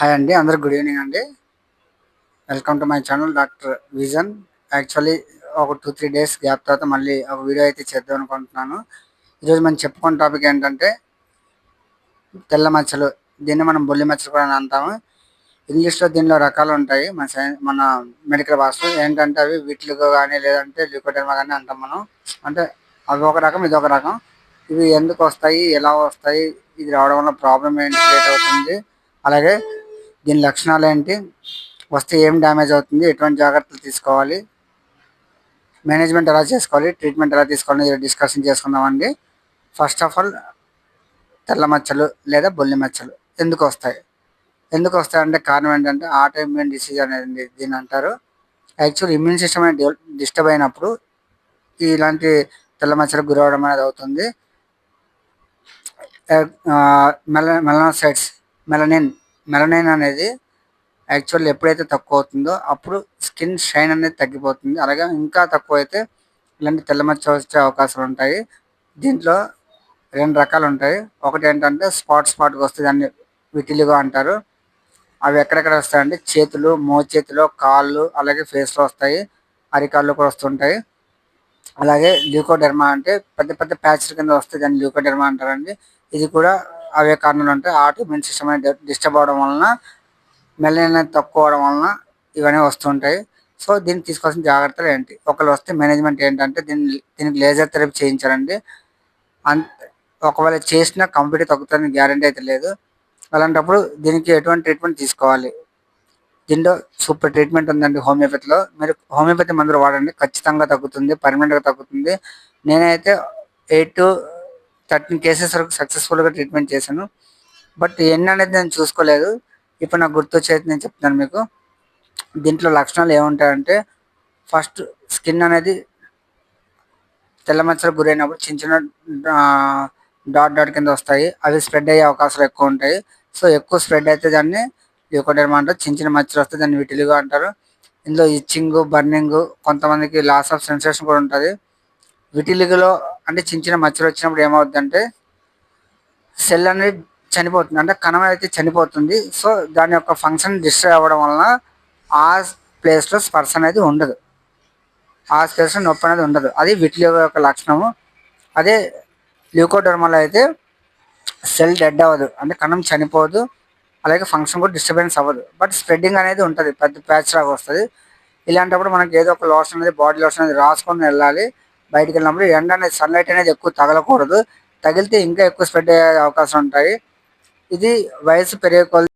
Hi అండి అందరికి good evening అండి welcome to my channel doctor vision actually ఒక టూ త్రీ డేస్ గ్యాప్ తర్వాత మళ్ళీ ఒక వీడియో అయితే చేద్దాం అనుకుంటున్నాను. ఈరోజు మనం చెప్పుకున్న టాపిక్ ఏంటంటే తెల్ల మచ్చలు. దీన్ని మనం బొల్లి మచ్చలు కూడా అంటాము. ఇంగ్లీష్లో దీనిలో రకాలు ఉంటాయి. మన మన మెడికల్ భాషలో ఏంటంటే అవి వీటిలుగా కానీ లేదంటే లికోడెర్మా కానీ అంటాం మనం. అంటే అవి ఒక రకం ఇది ఒక రకం. ఇవి ఎందుకు వస్తాయి? ఎలా వస్తాయి? ఇది రావడం వల్ల ప్రాబ్లం ఏంటి? క్రియేట్ అవుతుంది. అలాగే దీని లక్షణాలు ఏంటి? వస్తే ఏం డ్యామేజ్ అవుతుంది? ఎటువంటి జాగ్రత్తలు తీసుకోవాలి? మేనేజ్మెంట్ ఎలా చేసుకోవాలి? ట్రీట్మెంట్ ఎలా తీసుకోవాలి? డిస్కషన్ చేసుకుందామండి. ఫస్ట్ ఆఫ్ ఆల్ తెల్ల మచ్చలు లేదా బొల్లి మచ్చలు ఎందుకు వస్తాయి? ఎందుకు వస్తాయి అంటే కారణం ఏంటంటే ఆటో ఇమ్యూన్ డిసీజ్ అనేది దీని అంటారు. యాక్చువల్ ఇమ్యూన్ సిస్టమ్ అనేది డిస్టర్బ్ అయినప్పుడు ఇలాంటి తెల్ల మచ్చలకు గురవడం అనేది అవుతుంది. మెల మెలనోసైడ్స్ మెలనిన్ మెలనైన్ అనేది యాక్చువల్ ఎప్పుడైతే తక్కువ అవుతుందో అప్పుడు స్కిన్ షైన్ అనేది తగ్గిపోతుంది. అలాగే ఇంకా తక్కువ అయితే ఇలాంటి తెల్ల మచ్చ వచ్చే అవకాశాలు ఉంటాయి. దీంట్లో రెండు రకాలు ఉంటాయి. ఒకటి ఏంటంటే స్పాట్ స్పాట్గా వస్తుంది దాన్ని విటిలిగో అంటారు. అవి ఎక్కడెక్కడ వస్తాయంటే చేతులు మోచేతిలో కాళ్ళు అలాగే ఫేస్లో వస్తాయి. అరికాళ్ళు కూడా వస్తుంటాయి. అలాగే ల్యూకోడెర్మా అంటే పెద్ద పెద్ద ప్యాచ్ కింద వస్తే దాన్ని ల్యూకోడెర్మా అంటారండి. ఇది కూడా అవే కారణాలు ఉంటాయి ఆటో ఇమ్యూన్ సిస్టమ్ అనేది డిస్టర్బ్ అవడం వలన మెలనిన్ అనేది తక్కువ అవడం వలన ఇవన్నీ వస్తుంటాయి సో దీన్ని తీసుకోవాల్సిన జాగ్రత్తలు ఏంటి? ఒకళ్ళు వస్తే మేనేజ్మెంట్ ఏంటంటే దీన్ని దీనికి లేజర్ థెరపీ చేయించాలండి అంత ఒకవేళ చేసినా కంప్లీట్ తగ్గుతుందని గ్యారంటీ అయితే లేదు. అలాంటప్పుడు దీనికి ఎటువంటి ట్రీట్మెంట్ తీసుకోవాలి? దీంట్లో సూపర్ ట్రీట్మెంట్ ఉందండి హోమియోపతిలో. మీరు హోమియోపతి మందులు వాడండి. ఖచ్చితంగా తగ్గుతుంది పర్మనెంట్గా తగ్గుతుంది. నేనైతే ఎయిట్ టు థర్టీన్ కేసెస్ వరకు సక్సెస్ఫుల్గా ట్రీట్మెంట్ చేశాను. బట్ ఎన్ని అనేది నేను చూసుకోలేదు. ఇప్పుడు నాకు గుర్తొచ్చేది నేను చెప్తున్నాను మీకు. దీంట్లో లక్షణాలు ఏముంటాయంటే ఫస్ట్ స్కిన్ అనేది తెల్లమచ్చలు గురైనప్పుడు చిన్న చిన్న డాట్ డాట్ కింద వస్తాయి. అవి స్ప్రెడ్ అయ్యే అవకాశాలు ఎక్కువ ఉంటాయి. సో ఎక్కువ స్ప్రెడ్ అయితే దాన్ని ల్యూకోడెర్మా అంటారు. చిన్న చిన్న మచ్చలు వస్తే దాన్ని విటిలుగా అంటారు. ఇందులో ఇచ్చింగ్ బర్నింగ్ కొంతమందికి లాస్ ఆఫ్ సెన్సేషన్ కూడా ఉంటుంది. విటిలిగలో అంటే చిన్న చిన్న మచ్చలు వచ్చినప్పుడు ఏమవుతుందంటే సెల్ అనేది చనిపోతుంది. అంటే కణం అయితే చనిపోతుంది. సో దాని యొక్క ఫంక్షన్ డిస్ట్రాయ్ అవ్వడం వలన ఆ ప్లేస్లో స్పర్శ అనేది ఉండదు. ఆ స్పేస్లో నొప్పి అనేది ఉండదు. అది విటిలిగో యొక్క లక్షణము. అదే ల్యూకోడర్మల్ అయితే సెల్ డెడ్ అవ్వదు. అంటే కణం చనిపోదు. అలాగే ఫంక్షన్ కూడా డిస్టర్బెన్స్ అవ్వదు. బట్ స్ప్రెడ్డింగ్ అనేది ఉంటుంది. పెద్ద ప్యాచ్ లాగా వస్తుంది. ఇలాంటప్పుడు మనకి ఏదో ఒక లోషన్ అనేది బాడీ లోషన్ అనేది రాసుకొని వెళ్ళాలి. బయటికి వెళ్ళినప్పుడు ఎండ అనేది సన్లైట్ అనేది ఎక్కువ తగలకూడదు. తగిలితే ఇంకా ఎక్కువ స్ప్రెడ్ అయ్యే అవకాశం ఉంటాయి. ఇది వయసు పెరిగే